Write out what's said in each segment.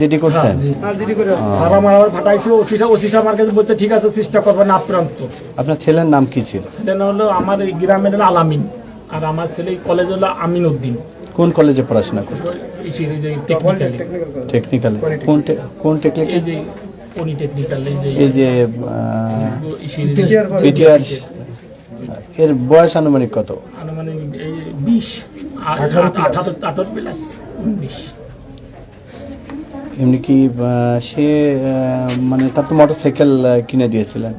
GD করছেন? সারা মারাবার ফাটাইছিল ওসিসা ওসিসা আমার কাছে বলতে ঠিক আছে চেষ্টা করব না আপ্রান্ত আপনার ছেলের নাম কি ছিল? ছেলে না হলো আমার এই গ্রামের হলো আলামিন। আর আমার ছেলে কলেজ হলো আমিন উদ্দিন। কোন কলেজে পড়াশোনা করছে? এই যে- এই যে টেকনিক্যাল কোন কোন টেকনিক্যাল পলিটেকনিক্যাল এই যে পিটিআর এর বয়স আনুমানিক কত? আনুমানিক এই বিশ। আঠারো প্লাস বিশ এমনি কি সে মানে তার তো মোটর সাইকেল কিনে দিয়েছিলেন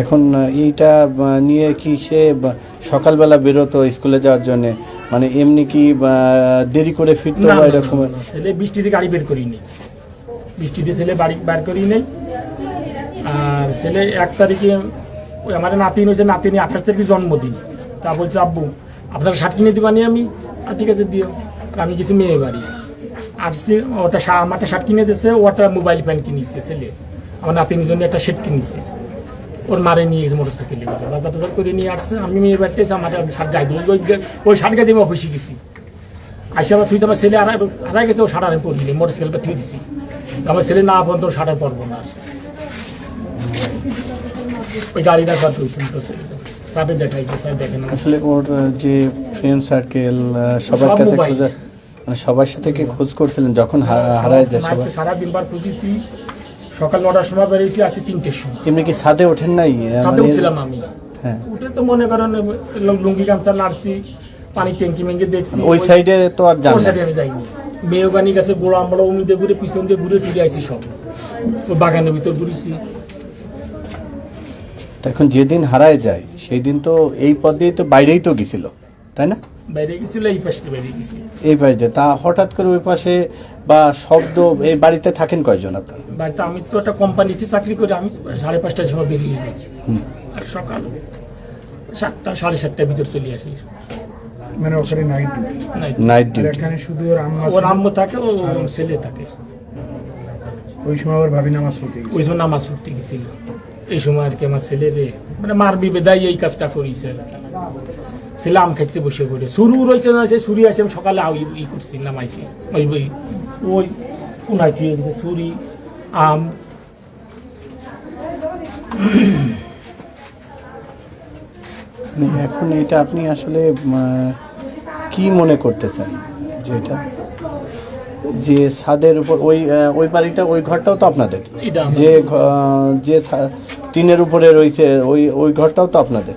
এখন এইটা নিয়ে কি সে সকালবেলা বেরোতো স্কুলে যাওয়ার জন্য। মানে এমনি কি দেরি করে ফিরতো বা এরকম? ছেলে বৃষ্টিতে গাড়ি বের করি নেই বৃষ্টিতে ছেলে বাড়ি বার করি নেই আর ছেলে এক তারিখে ওই আমার নাতিন হয়েছে নাতিনি আঠাশ তারিখে জন্মদিন। তা বলছে আব্বু আপনার শার্ট কিনে দিবানি আমি? আর ঠিক আছে দিও। আর আমি কিছু মেয়ে বাড়ি। আসছি ওটা আমার একটা শার্ট কিনে দিয়েছে ওটা মোবাইল ফ্যান কিনেছে ছেলে। আমার নাতিনের জন্য একটা সেট কিনেছে। ওর মারে নিয়ে গেছে মোটর সাইকেলে বাজার টাজার করে নিয়ে আসছে আমি মেয়ে বাড়িতে আমার শার্ট গাই দেবো ওই শার্ট গাই দেবো অফিসে গেছি। আসে আবার তুই তো আমার ছেলে হারাই হারাই গেছে ও সাঁটার আমি পড়বি মোটর সাইকেলটা থুই দিছি। আমার ছেলে না পর্যন্ত সাঁটার পড়ব না। ওই গাড়িটা ঘর তুইছেন তো স্যারে দেখাইছে স্যার দেখেন আসলে ওর যে ফ্রেন্ড সার্কেল সবার কাছে মানে সবার সাথে কি খোঁজ করছিলেন যখন হারায় যায় সবাই সারা দিনবার খুঁজেছি। সকাল নটার সময় বেরিয়েছি আজকে তিনটের সময়। এমনি কি ছাদে ওঠেন নাই? মানে- উঠছিলাম আমি। হ্যাঁ। উঠে তো মনে করেন লুঙ্গি- গামছা নাড়ছি পানি ট্যাঙ্কি মেঙ্গি দেখছি। ওই সাইডে তো আর যান না। সাইডে আমি যাইনি। মেয়েগানি গেছে গোড়া আমরা অমিতে ঘুরে পিছন দিয়ে ঘুরে ফিরে আইছি সব। ওই বাগানের ভিতর ঘুরেছি। এখন যেদিন হারায় যায় সেই দিন তো এই পথ দিয়ে তো বাইরেই তো গেছিল তাই না? বাইরে গেছিল এই পাশে বাইরে গেছি এই বাড়িতে। তা হঠাৎ করে ওই পাশে বা শব্দ এই বাড়িতে থাকেন কয়জন আপনার? বাড়িতে আমি তো একটা কোম্পানিতে চাকরি করে আমি সাড়ে পাঁচটার সময় বেরিয়ে যাচ্ছি আর সকাল সাতটা সাড়ে সাতটার ভিতর চলে আসি। মানে ওখানে নাইট ডিউটি নাইট ডিউটি এখানে শুধু ওর আম্মা ওর ছিল। আম্মু থাকে ও ছেলে থাকে। ওই সময় আবার ভাবি নামাজ পড়তে গেছে ওই সময় নামাজ পড়তে গেছিল। এই সময় আর কি আমার ছেলে রে মানে মার বিবেদাই এই কাজটা করিছে আর কি। ছেলে আম খাইছে বসে। করে শুরু রয়েছে না সে সুরি আছে সকালে ই- করছি নামাইছি। ওই ওই ওই কোনায় থুয়ে গেছে সুরি আম। মানে এখন এটা আপনি আসলে কি মনে করতে চান যেটা যে ছাদের উপর ওই ওই বাড়িটা ওই ঘরটাও তো আপনাদের? যে যে টিনের উপরে রয়েছে ওই ওই ঘরটাও তো আপনাদের?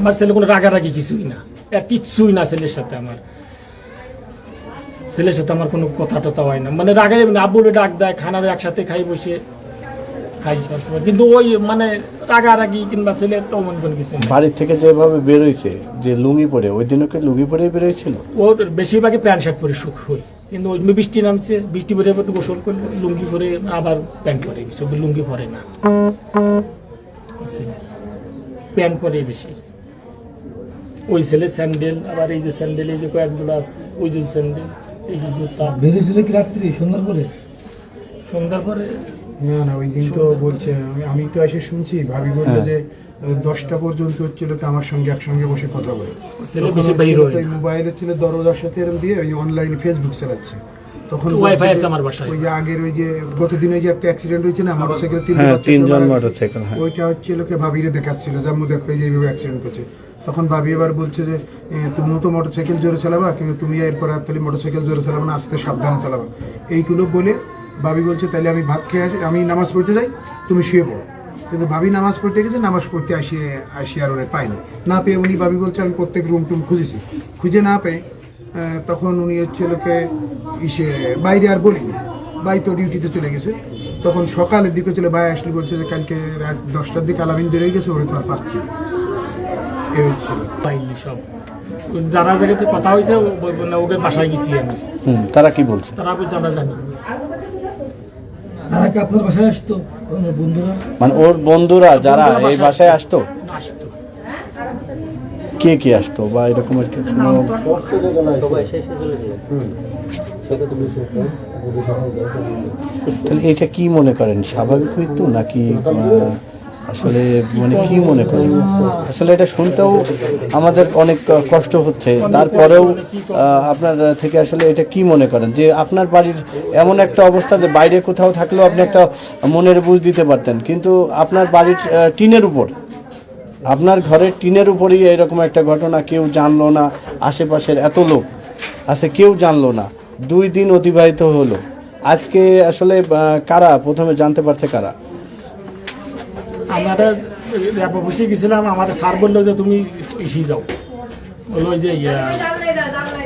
আমার। ছেলে কোনো রাগারাগি কিছুই না। এক কিচ্ছুই না ছেলের সাথে আমার। ছেলের সাথে আমার কোনো কথা টথা হয় না। মানে রাগে আব্বুরে ডাক দেয় খানা একসাথে খাই বসে খাই সবসময় কিন্তু ওই মানে রাগারাগি কিংবা ছেলের তো মন কোনো কিছু বাড়ির থেকে যেভাবে বেরোইছে যে লুঙ্গি পরে ওই দিনও কি লুঙ্গি পরে বেরোয়ছিল ওর বেশিরভাগই প্যান্ট শার্ট পরে সুখ হয় কিন্তু ওই বৃষ্টি নামছে বৃষ্টি পরে একটু গোসল করল লুঙ্গি পরে আবার প্যান্ট পরে। বেশি লুঙ্গি পরে না। প্যান্ট পরে বেশি। ওই ছেলে স্যান্ডেল আবার এই যে স্যান্ডেল এই যে কয়েকগুলো আছে ওই যে স্যান্ডেল এই যে জুতা বেরিয়েছিল কি রাত্রি সন্ধ্যার পরে সন্ধ্যার পরে না না ওই দিন তো বলছে আমি আমি তো এসে শুনছি ভাবি বলল হ্যাঁ। যে দশটা পর্যন্ত হচ্ছিল কি আমার সঙ্গে একসঙ্গে বসে কথা বলে মোবাইল ছেলে তখন বেশি ওই বাইর হয় ছেলেটা না। মোবাইলে ছিল দরজার সাথে এরম দিয়ে ওই অনলাইনে ফেসবুক চালাচ্ছে তখন তো আছে যে আমার বাসায়। ওই যে আগের ওই যে গতদিনে যে একটা অ্যাক্সিডেন্ট হয়েছে না মোটরসাইকেল তিন তিনজন মোটরসাইকেল, হ্যাঁ। ওইটা হচ্ছে লোকে ভাবিরে দেখাচ্ছিল জাম্মু দেখো এই যে এইভাবে অ্যাক্সিডেন্ট করছে তখন ভাবি এবার বলছে যে তুমিও তো মোটরসাইকেল জোরে চালাবা, কিন্তু তুমি এরপর আর তাহলে মোটরসাইকেল জোরে চালাবা না, আস্তে সাবধানে চালাবা। এইগুলো বলে ভাবি বলছে, তাহলে আমি ভাত খেয়ে আসি, আমি নামাজ পড়তে যাই, তুমি শুয়ে পড়ো। কিন্তু ভাবি নামাজ পড়তে গেছে, নামাজ পড়তে আসিয়ে আসি আর ওরে পাইনি না পেয়ে উনি ভাবি বলছে, আমি প্রত্যেক রুম টুম খুঁজেছি। খুঁজে না পেয়ে তখন উনি হচ্ছে লোকে ইসে বাইরে আর বলিনি। বাই তো ডিউটিতে চলে গেছে। তখন সকালের দিকে চলে ভাই আসলে বলছে যে, কালকে রাত দশটার দিকে আলামিন বেরোয় গেছে, ওরে তোমার পাচ্ছি এই হচ্ছিল। পাইনি সব। যারা দেখেছে কথা হয়েছে বাসায় গেছি আমি। হুম তারা কি বলছে? তারা বলছে আমরা জানি। তারা কি আপনার বাসায় আসতো? আপনার বন্ধুরা? মানে ওর বন্ধুরা যারা এই বাসায় বাসায় আসতো? আসতো। কে কে আসতো বা এরকম আর কি? তাহলে এটা কি মনে করেন? স্বাভাবিক মৃত্যু নাকি আসলে মানে কি মনে করেন? আসলে এটা শুনতেও আমাদের অনেক কষ্ট হচ্ছে। তারপরেও আপনার থেকে আসলে এটা কি মনে করেন? যে আপনার বাড়ির এমন একটা অবস্থা যে বাইরে কোথাও থাকলেও আপনি একটা মনের বুঝ দিতে পারতেন। কিন্তু আপনার বাড়ির টিনের উপর, আপনার ঘরের টিনের উপরেই এরকম একটা ঘটনা, কেউ জানলো না, আশেপাশের এত লোক আছে, কেউ জানলো না। দুই দিন অতিবাহিত হলো। আজকে আসলে কারা? প্রথমে জানতে পারছে কারা? আমরা র্যাব অফিসে গেছিলাম আমাদের স্যার বলল যে তুমি এসেই যাও। ওই যে ইয়া,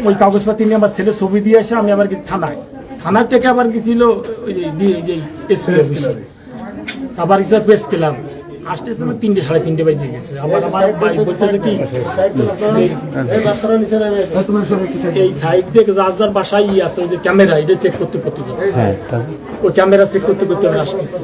ওই কাগজপাতি নিয়ে আমার ছেলে ছবি দিয়ে আসে আমি আবার থানায়। থানার থেকে আবার গেছিল ওই যে এসপি অফিসে আবার গেছে প্রেস ক্লাব। আসতে সময় তিনটে সাড়ে তিনটে বাজে গেছে। আবার আমার ভাই বলতেছে কি তোমার? এই সাইড থেকে যার যার বাসায় ই আছে ওই যে ক্যামেরা এটা চেক করতে করতে যাবে হ্যাঁ ওই ক্যামেরা চেক করতে করতে আসতেছি।